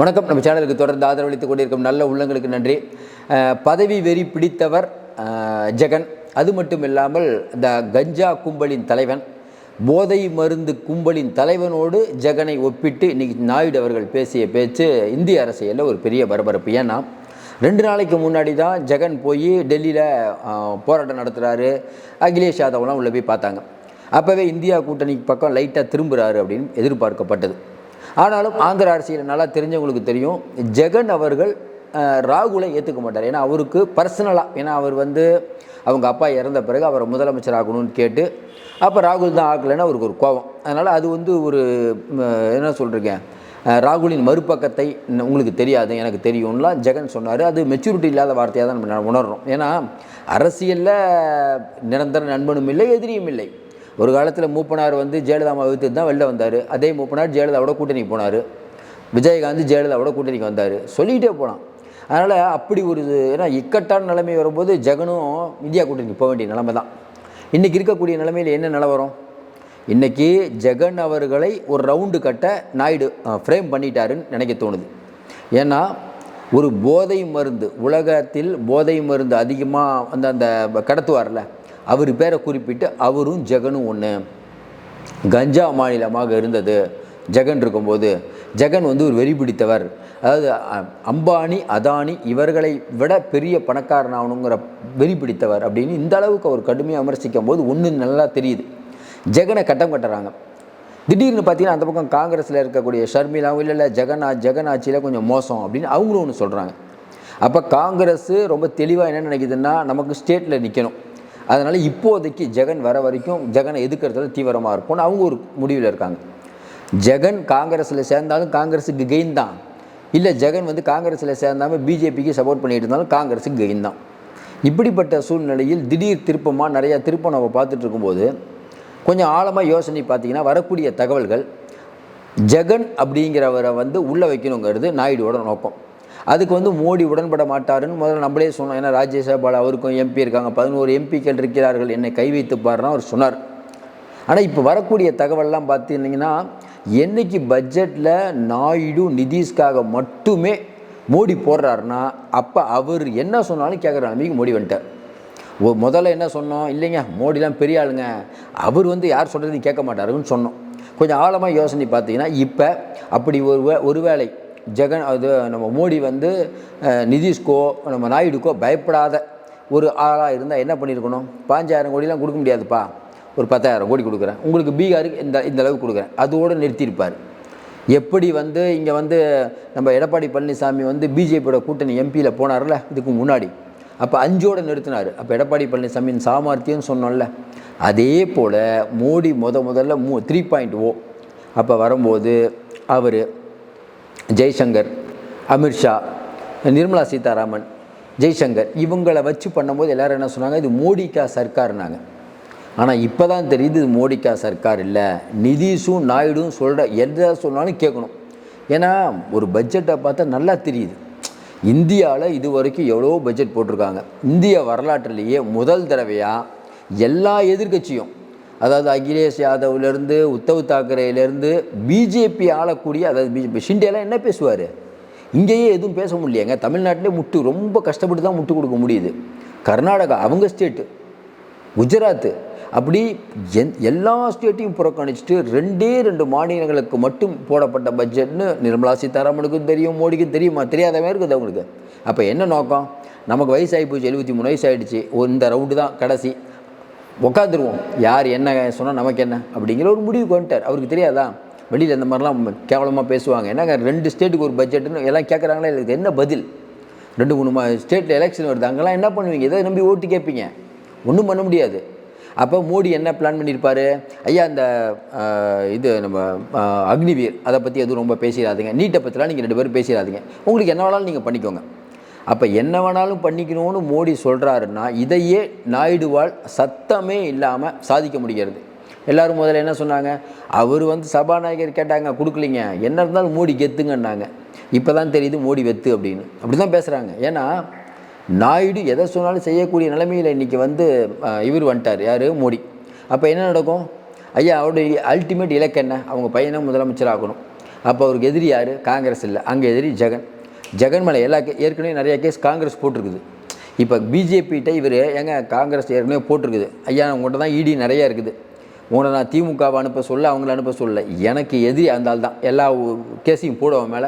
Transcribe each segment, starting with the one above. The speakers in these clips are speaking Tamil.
வணக்கம். நம்ம சேனலுக்கு தொடர்ந்து ஆதரவளித்துக் கொண்டிருக்கும் நல்ல உள்ளங்களுக்கு நன்றி. பதவி வெறி பிடித்தவர் ஜெகன். அது மட்டும் இல்லாமல் இந்த கஞ்சா கும்பலின் தலைவன் போதை மருந்து கும்பலின் தலைவனோடு ஜெகனை ஒப்பிட்டு இன்னைக்கு நாயுடு அவர்கள் பேசிய பேச்சு இந்திய அரசியலில் ஒரு பெரிய பரபரப்பு. ஏன்னா ரெண்டு நாளைக்கு முன்னாடி தான் ஜெகன் போய் டெல்லியில் போராட்டம் நடத்துகிறாரு அகிலேஷ் யாதவ்லாம் உள்ளே போய் பார்த்தாங்க. அப்போவே இந்தியா கூட்டணிக்கு பக்கம் லைட்டாக திரும்புகிறாரு அப்படின்னு எதிர்பார்க்கப்பட்டது. ஆனாலும் ஆந்திர அரசியல் நல்லா தெரிஞ்சவங்களுக்கு தெரியும். ஜெகன் அவர்கள் ராகுலை ஏற்றுக்க மாட்டார். ஏன்னா அவருக்கு பர்சனலாக ஏன்னா அவர் வந்து அவங்க அப்பா இறந்த பிறகு அவரை முதலமைச்சர் ஆகணும்னு கேட்டு அப்போ ராகுல் தான் ஆக்கலைன்னா அவருக்கு ஒரு கோபம். அதனால் அது வந்து ஒரு என்ன சொல்கிறீங்க ராகுலின் மறுபக்கத்தை உங்களுக்கு தெரியாது எனக்கு தெரியும்லாம் ஜெகன் சொன்னார். அது மெச்சூரிட்டி இல்லாத வார்த்தையாக தான் நம்ம உணர்றோம். ஏன்னா அரசியலில் நிரந்தர நண்பனும் இல்லை எதிரியும் இல்லை. ஒரு காலத்தில் மூப்பனார் வந்து ஜெயலலிதாவை எதிர்த்து தான் வெளில வந்தார். அதே மூப்பனார் ஜெயலலிதாவோட கூட்டணி போனார். விஜயகாந்த் ஜெயலலிதாவோட கூட்டணிக்கு வந்தார். சொல்லிக்கிட்டே போகலாம் அதனால் அப்படி ஒரு இது ஏன்னா இக்கட்டான நிலைமை வரும்போது ஜெகனும் இந்தியா கூட்டணிக்கு போக வேண்டிய நிலைமை தான். இன்றைக்கி இருக்கக்கூடிய நிலைமையில் என்ன நிலவரம் இன்றைக்கி ஜெகன் அவர்களை ஒரு ரவுண்டு கட்ட நாயுடு ஃப்ரேம் பண்ணிட்டாருன்னு நினைக்க தோணுது. ஏன்னா ஒரு போதை மருந்து உலகத்தில் போதை மருந்து அதிகமாக வந்து அந்த கடத்துவார்ல அவர் பேரை குறிப்பிட்டு அவரும் ஜெகனும் ஒன்று கஞ்சா மாநிலமாக இருந்தது. ஜெகன் இருக்கும்போது ஜெகன் வந்து ஒரு வெறி பிடித்தவர். அதாவது அம்பானி அதானி இவர்களை விட பெரிய பணக்காரன் ஆகணுங்கிற வெறி பிடித்தவர் அப்படின்னு இந்த அளவுக்கு அவர் கடுமையாக விமர்சிக்கும் போது ஒன்று நல்லா தெரியுது. ஜெகனை கட்டம் கட்டுறாங்க. திடீர்னு பார்த்தீங்கன்னா அந்த பக்கம் காங்கிரஸில் இருக்கக்கூடிய ஷர்மிலாவும் இல்லை இல்லை ஜெகன் ஜெகன் ஆட்சியில் கொஞ்சம் மோசம் அப்படின்னு அவங்களும் ஒன்று சொல்கிறாங்க அப்போ காங்கிரஸ் ரொம்ப தெளிவாக என்ன நினைக்குதுன்னா நமக்கு ஸ்டேட்டில் நிற்கணும் அதனால் இப்போதைக்கு ஜெகன் வர வரைக்கும் ஜெகனை எதுக்கிறதுல தீவிரமாக இருக்கும்னு அவங்க ஒரு முடிவில் இருக்காங்க. ஜெகன் காங்கிரஸில் சேர்ந்தாலும் காங்கிரஸுக்கு கெயின் தான். இல்லை ஜெகன் வந்து காங்கிரஸில் சேர்ந்தாமல் பிஜேபிக்கு சப்போர்ட் பண்ணிட்டு இருந்தாலும் காங்கிரஸுக்கு கெயின் தான். இப்படிப்பட்ட சூழ்நிலையில் திடீர் திருப்பமாக நிறையா திருப்பம் நம்ம பார்த்துட்டு இருக்கும்போது கொஞ்சம் ஆழமாக யோசனை பார்த்தீங்கன்னா வரக்கூடிய தகவல்கள் ஜெகன் அப்படிங்கிறவரை வந்து உள்ளே வைக்கணுங்கிறது நாயுடுவோட நோக்கம். அதுக்கு வந்து மோடி உடன்பட மாட்டாருன்னு முதல்ல நம்மளே சொன்னோம். ஏன்னா ராஜ்யசபாவில் அவருக்கும் எம்பி இருக்காங்க. பதினோரு எம்பிக்கள் இருக்கிறார்கள். என்னை கை வைத்து பாருன்னா அவர் சொன்னார். ஆனால் இப்போ வரக்கூடிய தகவல்லாம் பார்த்தீங்கன்னா என்னைக்கு பட்ஜெட்டில் நாயுடு நிதிஷ்காக மட்டுமே மோடி போடுறாருன்னா அப்போ அவர் என்ன சொன்னாலும் கேட்குற நிலைமைக்கு மோடி வந்துட்டார். ஓ முதல்ல என்ன சொன்னோம்? இல்லைங்க மோடிலாம் பெரிய ஆளுங்க. அவர் வந்து யார் சொல்கிறதையும் கேட்க மாட்டாருன்னு சொன்னோம். கொஞ்சம் ஆழமாக யோசனை பார்த்தீங்கன்னா இப்போ அப்படி ஒரு வே- ஒருவேளை ஜெகன் அது நம்ம மோடி வந்து நிதிஷ்கோ நம்ம நாயுடுக்கோ பயப்படாத ஒரு ஆளாக இருந்தால் என்ன பண்ணியிருக்கணும்? பாஞ்சாயிரம் கோடிலாம் கொடுக்க முடியாதுப்பா. ஒரு பத்தாயிரம் கோடி கொடுக்குறேன். உங்களுக்கு பீகாருக்கு இந்த இந்த அளவுக்கு கொடுக்குறேன். அதோடு நிறுத்தியிருப்பார். எப்படி வந்து இங்கே வந்து நம்ம எடப்பாடி பழனிசாமி வந்து பிஜேபியோட கூட்டணி எம்பியில் போனார்ல இதுக்கு முன்னாடி. அப்போ அஞ்சோடு நிறுத்தினார். அப்போ எடப்பாடி பழனிசாமியின் சாமர்த்தியம்னு சொன்னோம்ல. அதே போல் மோடி முத முதல்ல மூ த்ரீ பாயிண்ட் ஓ. அப்போ வரும்போது அவர் ஜெய்சங்கர் அமித்ஷா நிர்மலா சீதாராமன் ஜெய்சங்கர் இவங்களை வச்சு பண்ணும்போது எல்லோரும் என்ன சொன்னாங்க? இது மோடிக்கா சர்க்கார்னாங்க. ஆனால் இப்போ தான் தெரியுது இது மோடிக்கா சர்க்கார் இல்லை. நிதிஷும் நாயுடும் சொல்கிற எதை சொன்னாலும் கேட்கணும். ஏன்னா ஒரு பட்ஜெட்டை பார்த்தா நல்லா தெரியுது. இந்தியாவில் இது வரைக்கும் எவ்வளோ பட்ஜெட் போட்டிருக்காங்க. இந்திய வரலாற்றிலேயே முதல் தடவையாக எல்லா எதிர்க்கட்சியும் அதாவது அகிலேஷ் யாதவ்லேருந்து உத்தவ் தாக்கரேலேருந்து பிஜேபி ஆளக்கூடிய அதாவது பிஜேபி ஷிண்டேலாம் என்ன பேசுவார்? இங்கேயே எதுவும் பேச முடியலையாங்க. தமிழ்நாட்டிலே முட்டு ரொம்ப கஷ்டப்பட்டு தான் முட்டு கொடுக்க முடியுது. கர்நாடகா அவங்க ஸ்டேட்டு குஜராத்து அப்படி எந் எல்லா ஸ்டேட்டையும் புறக்கணிச்சிட்டு ரெண்டே ரெண்டு மாநிலங்களுக்கு மட்டும் போடப்பட்ட பட்ஜெட்னு நிர்மலா சீதாராமனுக்கும் தெரியும் மோடிக்கும் தெரியுமா? தெரியாதவே இருக்குது அவங்களுக்கு. அப்போ என்ன நோக்கம்? நமக்கு வயசாகி போச்சு எழுபத்தி மூணு வயசு ஆகிடுச்சு இந்த ரவுண்டு தான் கடைசி. உட்காந்துருவோம் யார் என்ன சொன்னால் நமக்கு என்ன? அப்படிங்கிற ஒரு முடிவுக்கு வந்துட்டார். அவருக்கு தெரியாதா? வெளியில் இந்த மாதிரிலாம் கேவலமாக பேசுவாங்க. என்னங்க ரெண்டு ஸ்டேட்டுக்கு ஒரு பட்ஜெட்டுன்னு எல்லாம் கேட்குறாங்களே இதுக்கு என்ன பதில்? ரெண்டு மூணு மா ஸ்டேட்டில் எலெக்ஷன் வருது. அங்கெல்லாம் என்ன பண்ணுவீங்க? எதை நம்பி ஓட்டு கேட்பீங்க ஒன்றும் பண்ண முடியாது. அப்போ மோடி என்ன பிளான் பண்ணியிருப்பார் ஐயா அந்த இது நம்ம அக்னிவீர் அதை பற்றி எதுவும் ரொம்ப பேசிடாதீங்க. நீட்டை பற்றிலாம் நீங்கள் ரெண்டு பேரும் பேசிடாதீங்க. உங்களுக்கு என்ன வேணாலும் நீங்கள் பண்ணிக்கோங்க. அப்போ என்ன வேணாலும் பண்ணிக்கணும்னு மோடி சொல்கிறாருன்னா இதையே நாயுடுவால் சத்தமே இல்லாமல் சாதிக்க முடிகிறது. எல்லோரும் முதல்ல என்ன சொன்னாங்க? அவர் வந்து சபாநாயகர் கேட்டாங்க கொடுக்கலிங்க. என்ன இருந்தாலும் மோடி கெத்துங்கன்னாங்க. இப்போ தான் தெரியுது மோடி வெத்து அப்படின்னு. அப்படி தான் பேசுகிறாங்க ஏன்னா நாயுடு எதை சொன்னாலும் செய்யக்கூடிய நிலைமையில் இன்றைக்கி வந்து இவர் வந்துட்டார். யார்? மோடி. அப்போ என்ன நடக்கும்? ஐயா அவருடைய அல்டிமேட் இலக்கு என்ன? அவங்க பையனை முதலமைச்சர் ஆகணும் அப்போ அவருக்கு எதிரி யார்? காங்கிரஸ் இல்லை. அங்கே எதிரி ஜெகன். ஜெகன் எல்லா ஏற்கனவே நிறைய கேஸ் காங்கிரஸ் போட்டிருக்குது. இப்போ பிஜேபிகிட்ட இவர் ஏங்க காங்கிரஸ் ஏற்கனவே போட்டிருக்குது. ஐயா உங்கள்கிட்ட தான் இடி நிறையா இருக்குது. உங்களை நான் திமுகவை அனுப்ப சொல்ல அவங்கள அனுப்ப சொல்ல எனக்கு எதிரி அந்த ஆள் தான். எல்லா கேஸையும் போடுவோம் மேலே.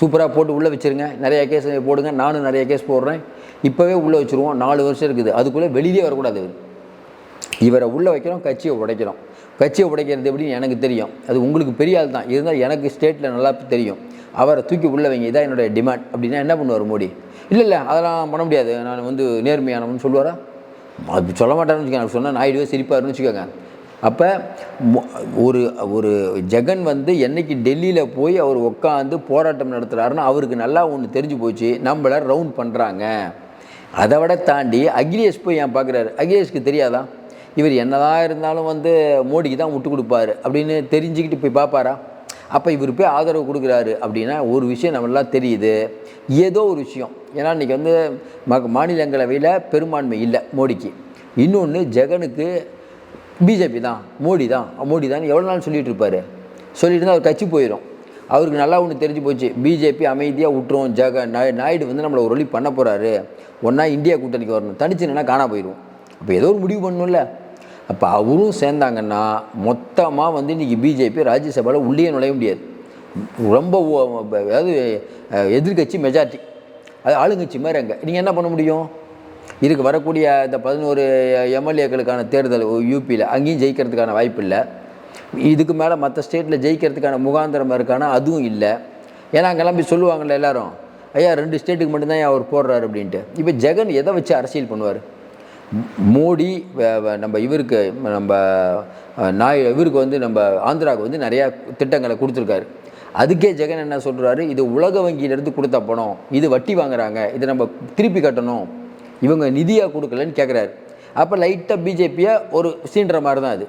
சூப்பராக போட்டு உள்ளே வச்சுருங்க. நிறையா கேஸ் போடுங்க. நானும் நிறைய கேஸ் போடுறேன். இப்போவே உள்ளே வச்சுருவோம். நாலு வருஷம் இருக்குது. அதுக்குள்ளே வெளியே வரக்கூடாது இவர். இவரை உள்ளே வைக்கிறோம் கட்சியை உடைக்கிறோம். கட்சியை உடைக்கிறது எப்படின்னு எனக்கு தெரியும். அது உங்களுக்கு பெரிய ஆள் தான். இருந்தால் எனக்கு ஸ்டேட்டில் நல்லா தெரியும். அவரை தூக்கி உள்ள வைங்க இதான் என்னுடைய டிமாண்ட் அப்படின்னா என்ன பண்ணுவார் மோடி? இல்லை இல்லை அதெல்லாம் பண்ண முடியாது. நான் வந்து நேர்மையானவன்னு சொல்லுவாரா? அது சொல்ல மாட்டாருன்னு வச்சுக்கோங்க. சொன்னால் நாயுடுவே சிரிப்பாருன்னு வச்சுக்கோங்க. அப்போ ஒரு ஒரு ஜெகன் வந்து என்னைக்கு டெல்லியில் போய் அவர் உட்காந்து போராட்டம் நடத்துகிறாருன்னு அவருக்கு நல்லா ஒன்று தெரிஞ்சு போச்சு. நம்மளை ரவுண்ட் பண்ணுறாங்க அதை விட தாண்டி அகிலேஷ் போய் ஏன் பார்க்குறாரு அகிலேஷ்க்கு தெரியாதா? இவர் என்னதான் இருந்தாலும் வந்து மோடிக்கு தான் விட்டு கொடுப்பாரு அப்படின்னு தெரிஞ்சுக்கிட்டு போய் பார்ப்பாரா அப்போ இவர் போய் ஆதரவு கொடுக்குறாரு அப்படின்னா ஒரு விஷயம் நம்மளாம் தெரியுது. ஏதோ ஒரு விஷயம். ஏன்னா இன்றைக்கி வந்து ம மாநிலங்களவையில் பெரும்பான்மை இல்லை மோடிக்கு. இன்னொன்று ஜெகனுக்கு பிஜேபி தான் மோடி தான். மோடி தான். எவ்வளோ நாள் சொல்லிகிட்டு இருப்பாரு? சொல்லிட்டு இருந்தால் அவர் கட்சி போயிடும் அவருக்கு நல்லா ஒன்று தெரிஞ்சு போச்சு. பிஜேபி அமைதியாக விட்டுரும். ஜெக நாய் நாயுடு வந்து நம்மளை ஒரு வழி பண்ண போகிறாரு ஒன்றா இந்தியா கூட்டணிக்கு வரணும். தனிச்சுன்னா காணா போயிடும் அப்போ ஏதோ ஒரு முடிவு பண்ணணும்ல. அப்போ அவரும் சேர்ந்தாங்கன்னா மொத்தமாக வந்து இன்றைக்கி பிஜேபி ராஜ்யசபாவில் உள்ளே நுழைய முடியாது. ரொம்ப ஓ- அதாவது எதிர்கட்சி எதிர்க்கட்சி மெஜாரிட்டி அது ஆளுங்கட்சி மாதிரி அங்கே. நீங்கள் என்ன பண்ண முடியும்? இதுக்கு வரக்கூடிய இந்த பதினோரு எம்எல்ஏக்களுக்கான தேர்தல் யூபியில் அங்கேயும் ஜெயிக்கிறதுக்கான வாய்ப்பு இல்லை. இதுக்கு மேலே மற்ற ஸ்டேட்டில் ஜெயிக்கிறதுக்கான முகாந்திரம் இருக்கானா? அதுவும் இல்லை. ஏன்னா கிளம்பி போய் சொல்லுவாங்கள்ல எல்லாரும் ஐயா ரெண்டு ஸ்டேட்டுக்கு மட்டும்தான் ஏன் அவர் போடுறாரு அப்படின்ட்டு. இப்போ ஜெகன் எதை வச்சு அரசியல் பண்ணுவார்? மோடி வ- நம்ம இவருக்கு நம்ம நாய் இவருக்கு வந்து நம்ம ஆந்திராவுக்கு வந்து நிறையா திட்டங்களை கொடுத்துருக்காரு. அதுக்கே ஜெகன் என்ன சொல்கிறாரு இது உலக வங்கியிலேருந்து கொடுத்த பணம். இது வட்டி வாங்குறாங்க. இதை நம்ம திருப்பி கட்டணும். இவங்க நிதியாக கொடுக்கலன்னு கேட்குறாரு அப்போ லைட்டாக பிஜேபியை ஒரு சீன்ற மாதிரி தான் அது.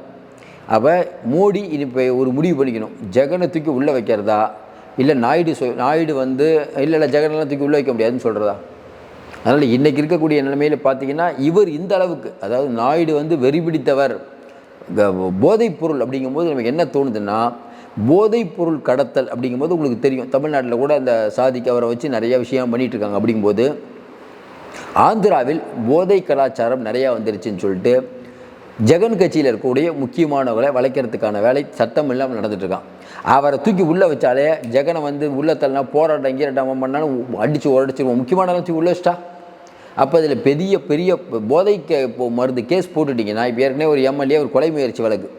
அப்போ மோடி இனிப்பை இப்போ ஒரு முடிவு பண்ணிக்கணும். ஜெகனை தூக்கி உள்ளே வைக்கிறதா? இல்லை நாயுடு சொ நாயுடு வந்து இல்லை இல்லை ஜெகனெல்லாம் தூக்கி உள்ளே வைக்க முடியாதுன்னு சொல்கிறதா அதனால் இன்றைக்கி இருக்கக்கூடிய நிலைமையில் பார்த்தீங்கன்னா இவர் இந்த அளவுக்கு அதாவது நாயுடு வந்து வெறி பிடித்தவர் போதைப்பொருள் போதைப் பொருள் அப்படிங்கும்போது நமக்கு என்ன தோணுதுன்னா போதைப் பொருள் கடத்தல் அப்படிங்கும்போது உங்களுக்கு தெரியும். தமிழ்நாட்டில் கூட அந்த சாதிக்கு அவரை வச்சு நிறைய விஷயம் பண்ணிகிட்டு இருக்காங்க அப்படிங்கும்போது ஆந்திராவில் போதை கலாச்சாரம் நிறையா வந்துருச்சுன்னு சொல்லிட்டு ஜெகன் கட்சியில் இருக்கக்கூடிய முக்கியமானவர்களை வளைக்கிறதுக்கான வேலை சட்டம் இல்லாமல் நடந்துட்டுருக்கான் அவரை தூக்கி உள்ளே வச்சாலே ஜெகனை வந்து உள்ளே தள்ளினா போராட்டம் இங்கே ரெண்டாம் பண்ணாலும் அடித்து உடச்சிருவோம் முக்கியமான தூக்கி உள்ளே வச்சிட்டா? அப்போ இதில் பெரிய பெரிய போதை கே- இப்போ மருந்து கேஸ் போட்டுட்டிங்கன்னா இப்போ ஏற்கனவே ஒரு எம்எல்ஏ ஒரு கொலை முயற்சி வழக்கு.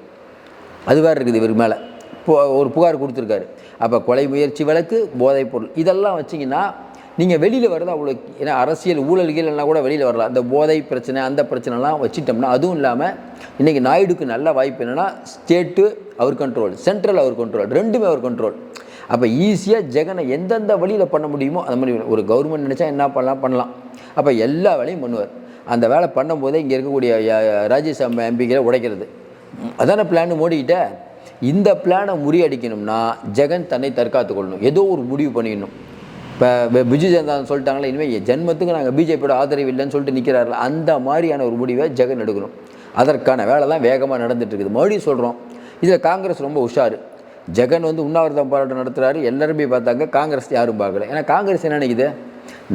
அது வேறு இருக்குது இவர் மேலே. இப்போ ஒரு புகார் கொடுத்துருக்காரு. அப்போ கொலை முயற்சி வழக்கு போதைப் பொருள். இதெல்லாம் வச்சிங்கன்னா நீங்கள் வெளியில் வர்றது அவ்வளோ ஏன்னா அரசியல் ஊழல்கள் எல்லாம் கூட வெளியில் வரலாம். அந்த போதை பிரச்சனை அந்த பிரச்சனைலாம் வச்சிட்டோம்னா அதுவும் இல்லாமல் இன்றைக்கி நாயுடுக்கு நல்ல வாய்ப்பு என்னென்னா ஸ்டேட்டு அவர் கண்ட்ரோல் சென்ட்ரல் அவர் கண்ட்ரோல் ரெண்டுமே அவர் கண்ட்ரோல் அப்போ ஈஸியாக ஜெகனை எந்தெந்த வழியில் பண்ண முடியுமோ அந்த மாதிரி ஒரு கவர்மெண்ட் நினச்சா என்ன பண்ணலாம்? பண்ணலாம். அப்போ எல்லா வேலையும் பண்ணுவார். அந்த வேலை பண்ணும்போதே இங்கே இருக்கக்கூடிய ராஜ்யசபா எம்பிக்களை உடைக்கிறது. அதான பிளான் மோடிக்கிட்ட? இந்த பிளானை முறியடிக்கணும்னா ஜெகன் தன்னை தற்காத்து கொள்ளணும். ஏதோ ஒரு முடிவு பண்ணிடணும் இப்போ பிஜு ஜனதா சொல்லிட்டாங்களே இனிமேல் ஜென்மத்துக்கு நாங்கள் பிஜேபியோட ஆதரவு இல்லைன்னு சொல்லிட்டு நிற்கிறார்கள் அந்த மாதிரியான ஒரு முடிவை ஜெகன் எடுக்கணும். அதற்கான வேலை தான் வேகமாக நடந்துட்டு இருக்குது. மறுபடியும் சொல்கிறோம் இதில் காங்கிரஸ் ரொம்ப உஷாரு. ஜெகன் வந்து உண்ணாவிரதம் போராட்டம் நடத்துகிறாரு எல்லாருமே பார்த்தாங்க. காங்கிரஸ் யாரும் பார்க்கல. ஏன்னா காங்கிரஸ் என்ன நினைக்குது?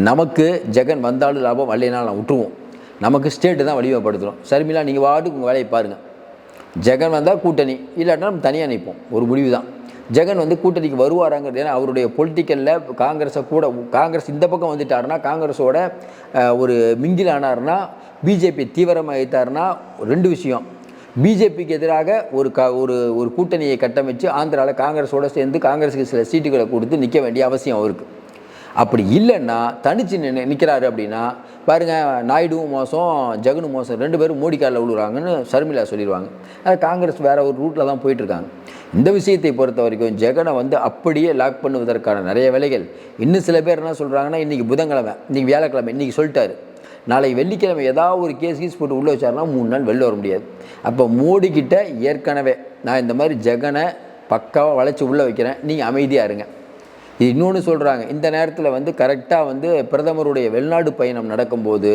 நமக்கு ஜெகன் வந்தாலும் லாபம் வரலைனாலும் நான் விட்டுருவோம். நமக்கு ஸ்டேட்டு தான் வலிமைப்படுத்துகிறோம் சரிமிலா நீங்கள் வாட்டுக்கு உங்கள் வேலையை பாருங்கள் ஜெகன் வந்தால் கூட்டணி. இல்லாட்டினா நம்ம தனியாக நிற்போம். ஒரு முடிவு தான் ஜெகன் வந்து கூட்டணிக்கு வருவாராங்கிறது ஏன்னா அவருடைய பொலிட்டிக்கலில் காங்கிரஸை கூட காங்கிரஸ் இந்த பக்கம் வந்துட்டாருன்னா காங்கிரஸோட ஒரு மிங்கில் ஆனார்னா பிஜேபி தீவிரமாக வைத்தாருன்னா ரெண்டு விஷயம். பிஜேபிக்கு எதிராக ஒரு க ஒரு ஒரு கூட்டணியை கட்டமைச்சு ஆந்திராவில் காங்கிரஸோடு சேர்ந்து காங்கிரஸுக்கு சில சீட்டுகளை கொடுத்து நிற்க வேண்டிய அவசியம் அவருக்கு. அப்படி இல்லைன்னா தனிச்சு நின்று நிற்கிறாரு அப்படின்னா பாருங்க நாயுடுவும் மோசம் ஜெகனும் மோசம் ரெண்டு பேரும் மோடி காலில் விழுறாங்கன்னு சர்மிளா சொல்லிடுவாங்க. அது காங்கிரஸ் வேறு ஒரு ரூட்டில் தான் போயிட்டுருக்காங்க. இந்த விஷயத்தை பொறுத்த வரைக்கும் ஜெகனை வந்து அப்படியே லாக் பண்ணுவதற்கான நிறைய வேலைகள். இன்னும் சில பேர் என்ன சொல்கிறாங்கன்னா இன்றைக்கி புதன்கிழமை இன்றைக்கி வியாழக்கிழமை இன்றைக்கி சொல்லிட்டாரு. நாளை வெள்ளிக்கிழமை ஏதாவது ஒரு கேஸ் கீஸ் போட்டு உள்ளே வச்சாருன்னா மூணு நாள் வெளில வர முடியாது. அப்போ மோடி ஏற்கனவே நான் இந்த மாதிரி ஜெகனை பக்காவாக வளைச்சி உள்ளே வைக்கிறேன். நீங்கள் அமைதியாக இருங்க. இது இன்னொன்று சொல்கிறாங்க இந்த நேரத்தில் வந்து கரெக்டாக வந்து பிரதமருடைய வெளிநாடு பயணம் நடக்கும்போது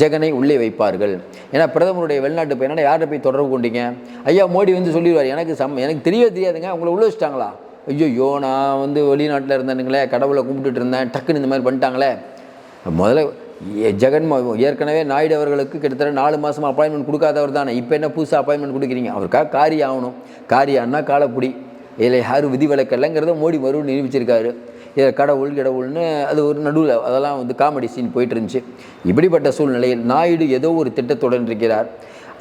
ஜெகனை உள்ளே வைப்பார்கள். ஏன்னா பிரதமருடைய வெளிநாட்டு பயணம் யார்கிட்ட போய் தொடர்பு கொண்டீங்க? ஐயா மோடி வந்து சொல்லிடுவார் எனக்கு சம் எனக்கு தெரியவே தெரியாதுங்க அவங்கள உள்ளே வச்சிட்டாங்களா? ஐயோ நான் வந்து வெளிநாட்டில் இருந்தேனுங்களே கடவுளை கும்பிட்டுட்டு இருந்தேன் டக்குன்னு இந்த மாதிரி பண்ணிட்டாங்களே. முதல்ல ஏ- ஜெகன் ஏற்கனவே நாயுடு அவர்களுக்கு கிட்டத்தட்ட நாலு மாதம் அப்பாயின்மெண்ட் கொடுக்காதவர் தானே. இப்போ என்ன புதுசாக அப்பாயின்மெண்ட் கொடுக்குறீங்க? அவருக்காக காரி ஆகணும். காரியான்னா காலப்புடி. இதில் யாரும் விதிவிலக்கல்லைங்கிறத மோடி மறுபடியும் நிரூபிச்சிருக்காரு. இதில் கடவுள் கடவுள்னு அது ஒரு நடுவில் அதெல்லாம் வந்து காமெடி சீன் போயிட்டு இருந்துச்சு இப்படிப்பட்ட சூழ்நிலையில் நாயுடு ஏதோ ஒரு திட்டத்துடன் இருக்கிறார்.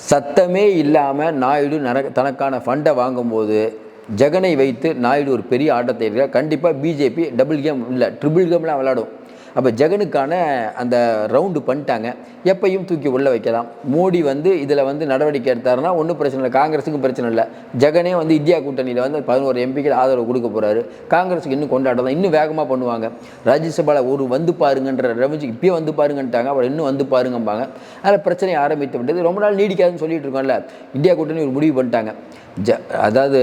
சத்தமே இல்லாமல் நாயுடு நர தனக்கான ஃபண்டை வாங்கும்போது ஜெகனை வைத்து நாயுடு ஒரு பெரிய ஆட்டத்தை இருக்கிறார் கண்டிப்பாக பிஜேபி டபுள் கேம் இல்லை ட்ரிபிள் கேம்லாம் விளாடும் அப்போ ஜெகனுக்கான அந்த ரவுண்டு பண்ணிட்டாங்க. எப்பையும் தூக்கி உள்ளே வைக்கலாம். மோடி வந்து இதில் வந்து நடவடிக்கை எடுத்தாருன்னா ஒன்றும் பிரச்சனை இல்லை. காங்கிரஸுக்கும் பிரச்சனை இல்லை. ஜெகனே வந்து இந்தியா கூட்டணியில் வந்து பதினோரு எம்பிக்கள் ஆதரவு கொடுக்க போகிறாரு காங்கிரஸுக்கு இன்னும் கொண்டாட்டம் தான். இன்னும் வேகமாக பண்ணுவாங்க. ராஜ்யசபாவில் ஒரு வந்து பாருங்கன்ற ரவிஞ்சு இப்பயே வந்து பாருங்கன்ட்டாங்க. அப்புறம் இன்னும் வந்து பாருங்கம்பாங்க. அதில் பிரச்சனை ஆரம்பித்து விட்டது. ரொம்ப நாள் நீடிக்காதுன்னு சொல்லிட்டு இருக்கோம்ல. இந்தியா கூட்டணி ஒரு முடிவு பண்ணிட்டாங்க. ஜ அதாவது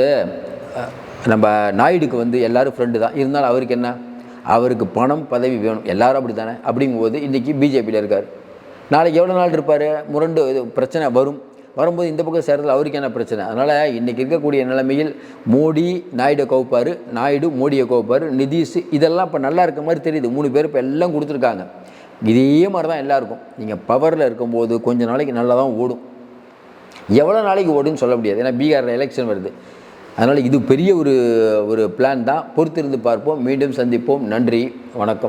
நம்ம நாயுடுக்கு வந்து எல்லாரும் ஃப்ரெண்டு தான். இருந்தாலும் அவருக்கு என்ன? அவருக்கு பணம் பதவி வேணும். எல்லாரும் அப்படி தானே அப்படிங்கும்போது இன்றைக்கி பிஜேபியில் இருக்கார். நாளைக்கு எவ்வளோ நாள் இருப்பார்? முரண்டு இது பிரச்சனை வரும். வரும்போது இந்த பக்கம் சேர்றதுல அவருக்கு என்ன பிரச்சனை? அதனால் இன்றைக்கி இருக்கக்கூடிய நிலைமையில் மோடி நாயுடு கோப்பார் நாயுடு மோடியை கோப்பார் நிதிஷ் இதெல்லாம் இப்போ நல்லா இருக்க மாதிரி தெரியுது. மூணு பேர் இப்போ எல்லாம் கொடுத்துருக்காங்க. இதே மாதிரி தான் எல்லாருக்கும் நீங்கள் பவரில் இருக்கும்போது கொஞ்ச நாளைக்கு நல்லா தான் ஓடும். எவ்வளோ நாளைக்கு ஓடுன்னு சொல்ல முடியாது. ஏன்னா பீகாரில் எலெக்ஷன் வருது. அதனால் இது பெரிய ஒரு ஒரு பிளான் தான். பொறுத்திருந்து பார்ப்போம். மீண்டும் சந்திப்போம். நன்றி. வணக்கம்.